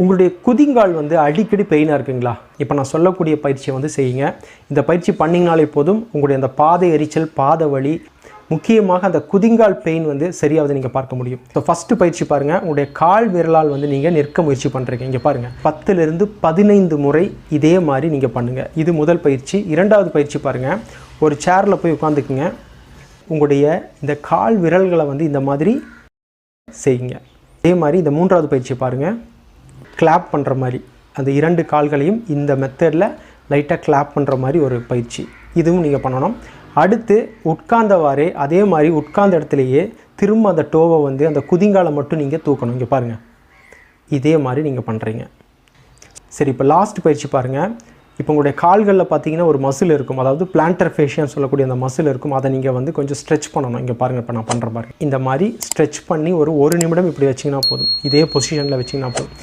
உங்களுடைய குதிங்கால் வந்து அடிக்கடி பெயினாக இருக்குங்களா? இப்போ நான் சொல்லக்கூடிய பயிற்சியை வந்து செய்யுங்க. இந்த பயிற்சி பண்ணிங்கனாலே போதும் உங்களுடைய அந்த பாதை எரிச்சல் பாத வலி முக்கியமாக அந்த குதிங்கால் பெயின் வந்து சரியாவது நீங்கள் பார்க்க முடியும். ஸோ ஃபஸ்ட்டு பயிற்சி பாருங்கள் உங்களுடைய கால் விரலால் வந்து நீங்கள் நிற்க முயற்சி பண்ணுறீங்க இங்கே பாருங்கள் பத்துலேருந்து பதினைந்து முறை இதே மாதிரி நீங்கள் பண்ணுங்கள் இது முதல் பயிற்சி. இரண்டாவது பயிற்சி பாருங்கள் ஒரு சேரில் போய் உட்காந்துக்குங்க உங்களுடைய இந்த கால் விரல்களை வந்து இந்த மாதிரி செய்யுங்க. அதே மாதிரி இந்த மூன்றாவது பயிற்சி பாருங்கள் கிளாப் பண்ணுற மாதிரி. அந்த இரண்டு கால்களையும் இந்த மெத்தடில் லைட்டாக கிளாப் பண்ணுற மாதிரி ஒரு பயிற்சி. இதுவும் நீங்கள் பண்ணணும். அடுத்து உட்கார்ந்தவாறே அதே மாதிரி உட்கார்ந்த இடத்துலையே திரும்ப அந்த டோவை வந்து அந்த குதிங்காலை மட்டும் நீங்கள் தூக்கணும். இங்கே பாருங்கள் இதே மாதிரி நீங்கள் பண்ணுறீங்க சரி இப்போ லாஸ்ட் பயிற்சி பாருங்கள் இப்போ உங்களுடைய கால்களில் பார்த்தீங்கன்னா ஒரு மசில் இருக்கும். அதாவது பிளான்டர் ஃபேஷியன் சொல்லக்கூடிய அந்த மசில் இருக்கும். அதை நீங்கள் வந்து கொஞ்சம் ஸ்ட்ரெச் பண்ணணும். இங்கே பாருங்கள் இப்போ நான் பண்ணுற மாதிரி. இந்த மாதிரி ஸ்ட்ரெச் பண்ணி ஒரு ஒரு நிமிடம் இப்படி வச்சிங்கன்னா போதும். இதே பொசிஷனில் வச்சிங்கன்னா போதும்.